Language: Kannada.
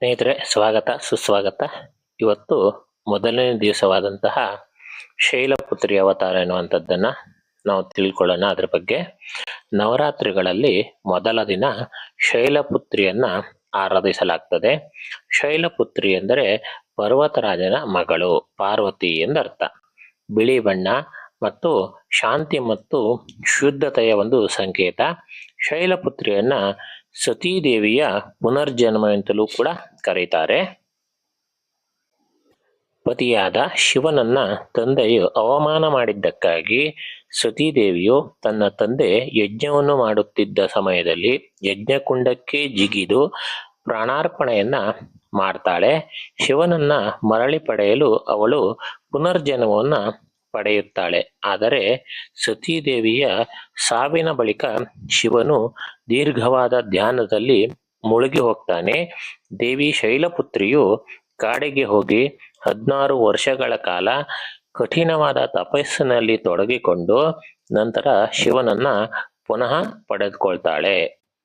ಸ್ನೇಹಿತರೆ, ಸ್ವಾಗತ, ಸುಸ್ವಾಗತ. ಇವತ್ತು ಮೊದಲನೇ ದಿವಸವಾದಂತಹ ಶೈಲಪುತ್ರಿ ಅವತಾರ ಎನ್ನುವಂಥದ್ದನ್ನ ನಾವು ತಿಳ್ಕೊಳ್ಳೋಣ ಅದ್ರ ಬಗ್ಗೆ. ನವರಾತ್ರಿಗಳಲ್ಲಿ ಮೊದಲ ದಿನ ಶೈಲಪುತ್ರಿಯನ್ನ ಆರಾಧಿಸಲಾಗ್ತದೆ. ಶೈಲಪುತ್ರಿ ಎಂದರೆ ಪರ್ವತರಾಜನ ಮಗಳು, ಪಾರ್ವತಿ ಎಂದರ್ಥ. ಬಿಳಿ ಬಣ್ಣ ಮತ್ತು ಶಾಂತಿ ಮತ್ತು ಶುದ್ಧತೆಯ ಒಂದು ಸಂಕೇತ. ಶೈಲಪುತ್ರಿಯನ್ನ ಸತೀದೇವಿಯ ಪುನರ್ಜನ್ಮ ಅಂತಲೂ ಕೂಡ ಕರೀತಾರೆ. ಪತಿಯಾದ ಶಿವನನ್ನ ತಂದೆಯು ಅವಮಾನ ಮಾಡಿದ್ದಕ್ಕಾಗಿ ಸತೀದೇವಿಯು ತನ್ನ ತಂದೆ ಯಜ್ಞವನ್ನು ಮಾಡುತ್ತಿದ್ದ ಸಮಯದಲ್ಲಿ ಯಜ್ಞಕುಂಡಕ್ಕೆ ಜಿಗಿದು ಪ್ರಾಣಾರ್ಪಣೆಯನ್ನ ಮಾಡ್ತಾಳೆ. ಶಿವನನ್ನ ಮರಳಿ ಪಡೆಯಲು ಅವಳು ಪುನರ್ಜನ್ಮವನ್ನ ಪಡೆಯುತ್ತಾಳೆ. ಆದರೆ ಸತೀದೇವಿಯ ಸಾವಿನ ಬಳಿಕ ಶಿವನು ದೀರ್ಘವಾದ ಧ್ಯಾನದಲ್ಲಿ ಮುಳುಗಿ ಹೋಗ್ತಾನೆ. ದೇವಿ ಶೈಲಪುತ್ರಿಯು ಕಾಡಿಗೆ ಹೋಗಿ ಹದಿನಾರು ವರ್ಷಗಳ ಕಾಲ ಕಠಿಣವಾದ ತಪಸ್ಸಿನಲ್ಲಿ ತೊಡಗಿಕೊಂಡು ನಂತರ ಶಿವನನ್ನ ಪುನಃ ಪಡೆದುಕೊಳ್ತಾಳೆ.